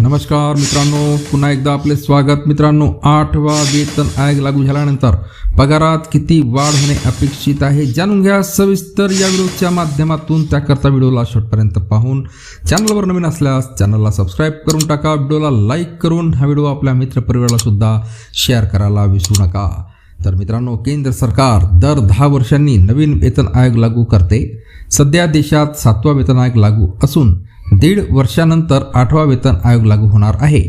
नमस्कार मित्रांनो पुन्हा एकदा आपले स्वागत. मित्रांनो आठवा वेतन आयोग लागू झाल्यानंतर पगारात किती वाढ होणे अपेक्षित आहे जाणून घ्या सविस्तर या व्हिडिओच्या माध्यमातून. त्याकरता व्हिडिओला शेवटपर्यंत पाहून चॅनलवर नवीन असल्यास चॅनलला सबस्क्राईब करून टाका व्हिडिओला लाईक करून हा व्हिडिओ आपल्या मित्रपरिवाराला सुद्धा शेअर करायला विसरू नका. तर मित्रांनो केंद्र सरकार दर दहा वर्षांनी नवीन वेतन आयोग लागू करते. सध्या देशात सातवा वेतन आयोग लागू असून दीड वर्षानंतर आठवा वेतन आयोग लागू होणार आहे.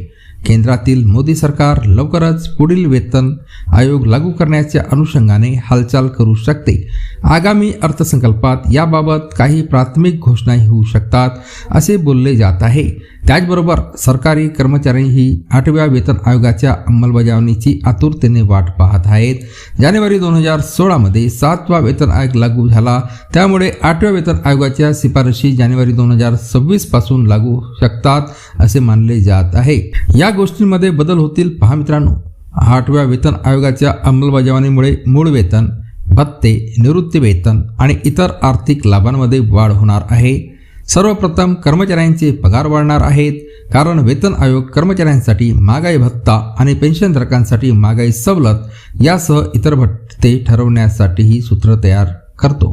केंद्रातील मोदी सरकार लवकरच पुढील वेतन आयोग लागू करण्याच्या अनुषंगाने हालचाल करू शकते. आगामी अर्थसंकल्पात याबाबत काही प्राथमिक घोषणाही होऊ शकतात असे बोलले जात आहे. त्याचबरोबर सरकारी कर्मचारीही आठव्या वेतन आयोगाच्या अंमलबजावणीची आतुरतेने वाट पाहत आहेत. जानेवारी दोन हजार सोळामध्ये सातवा वेतन आयोग लागू झाला. त्यामुळे आठव्या वेतन आयोगाच्या शिफारशी जानेवारी दोन हजार सव्वीसपासून लागू शकतात असे मानले जात आहे. या गोष्टींमध्ये बदल होतील पहा मित्रांनो. आठव्या वेतन आयोगाच्या अंमलबजावणीमुळे मूळ वेतन भत्ते निवृत्ती वेतन आणि इतर आर्थिक लाभांमध्ये वाढ होणार आहे. सर्वप्रथम कर्मचाऱ्यांचे पगार वाढणार आहेत. कारण वेतन आयोग कर्मचाऱ्यांसाठी महागाई भत्ता आणि पेन्शनधारकांसाठी महागाई सवलत यासह इतर भत्ते ठरवण्यासाठीही सूत्र तयार करतो.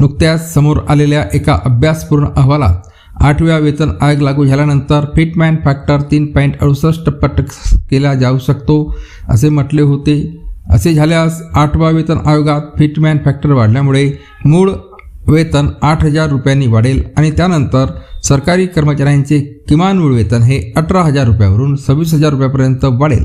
नुकत्याच समोर आलेल्या एका अभ्यासपूर्ण अहवालात आठव्या वेतन आयोग लागू झाल्यानंतर फिटमॅन फॅक्टर तीन पॉईंट अडुसष्ट पट केला जाऊ शकतो असे म्हटले होते. असे झाल्यास आठवा वेतन आयोगात फिटमॅन फॅक्टर वाढल्यामुळे मूळ वेतन आठ हजार रुपयांनी वाढेल आणि त्यानंतर सरकारी कर्मचाऱ्यांचे किमान मूळ वेतन हे अठरा हजार रुपयावरून सव्वीस हजार रुपयापर्यंत वाढेल.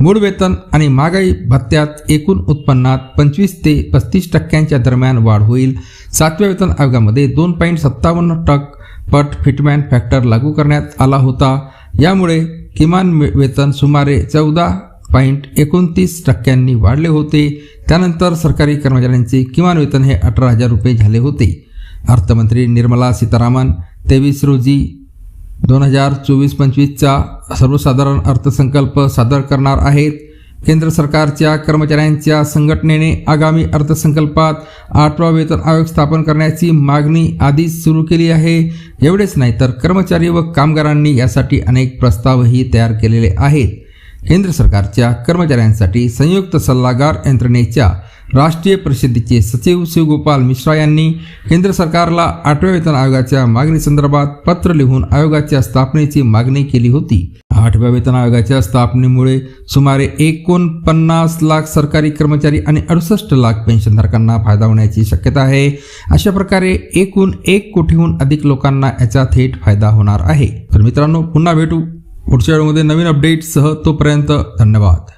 मूळ वेतन आणि महागाई भत्त्यात एकूण उत्पन्नात पंचवीस ते पस्तीस टक्क्यांच्या दरम्यान वाढ होईल. सातव्या वेतन आयोगामध्ये दोन पॉईंट सत्तावन्न टक पट फिटमॅन फॅक्टर लागू करण्यात आला होता. यामुळे किमान वेतन सुमारे चौदा पॉईंट एकोणतीस टक्क्यांनी वाढले होते. त्यानंतर सरकारी कर्मचाऱ्यांचे किमान वेतन हे अठरा हजार रुपये झाले होते. अर्थमंत्री निर्मला सीतारामन तेवीस रोजी दोन हजार चोवीस पंचवीसचा सर्वसाधारण अर्थसंकल्प सादर करणार आहेत. केंद्र सरकारच्या कर्मचाऱ्यांच्या संघटनेने आगामी अर्थसंकल्पात आठवा वेतन आयोग स्थापन करण्याची मागणी आधीच सुरू केली आहे. एवढेच नाही तर कर्मचारी व कामगारांनी यासाठी अनेक प्रस्तावही तयार केलेले आहेत. केंद्र सरकारच्या कर्मचाऱ्यांसाठी संयुक्त सल्लागार यंत्रणेच्या राष्ट्रीय परिषदेचे सचिव शिवगोपाल मिश्रा यांनी केंद्र सरकारला आठव्या वेतन आयोगाच्या मागणीसंदर्भात पत्र लिहून आयोगाच्या स्थापनेची मागणी केली होती. आठव्या वेतन आयोगाच्या स्थापनेमुळे सुमारे एकोणपन्नास लाख सरकारी कर्मचारी आणि अडुसष्ट लाख पेन्शनधारकांना फायदा होण्याची शक्यता आहे. अशा प्रकारे एकूण एक कोटीहून अधिक लोकांना याचा थेट फायदा होणार आहे. तर मित्रांनो पुन्हा भेटू. पुढच्या वेळेमध्ये नवीन अपडेटसह तोपर्यंत धन्यवाद.